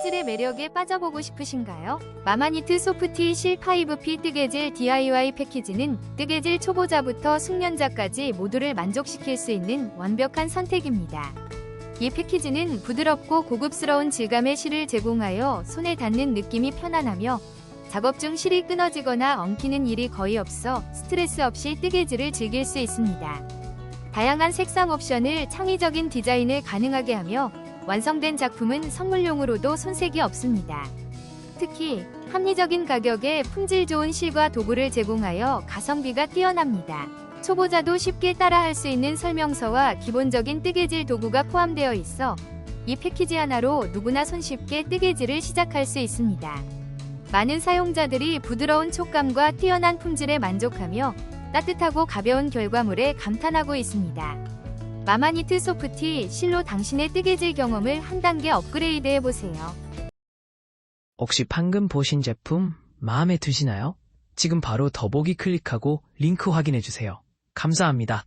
뜨개질의 매력에 빠져보고 싶으신가요? 마마니트 소프티 실 5P 뜨개질 DIY 패키지는 뜨개질 초보자부터 숙련자까지 모두를 만족시킬 수 있는 완벽한 선택입니다. 이 패키지는 부드럽고 고급스러운 질감의 실을 제공하여 손에 닿는 느낌이 편안하며 작업 중 실이 끊어지거나 엉키는 일이 거의 없어 스트레스 없이 뜨개질을 즐길 수 있습니다. 다양한 색상 옵션을 창의적인 디자인을 가능하게 하며 완성된 작품은 선물용으로도 손색이 없습니다. 특히 합리적인 가격에 품질 좋은 실과 도구를 제공하여 가성비가 뛰어납니다. 초보자도 쉽게 따라할 수 있는 설명서와 기본적인 뜨개질 도구가 포함되어 있어 이 패키지 하나로 누구나 손쉽게 뜨개질을 시작할 수 있습니다. 많은 사용자들이 부드러운 촉감과 뛰어난 품질에 만족하며 따뜻하고 가벼운 결과물에 감탄하고 있습니다. 마마니트 소프티 실로 당신의 뜨개질 경험을 한 단계 업그레이드 해보세요. 혹시 방금 보신 제품 마음에 드시나요? 지금 바로 더보기 클릭하고 링크 확인해 주세요. 감사합니다.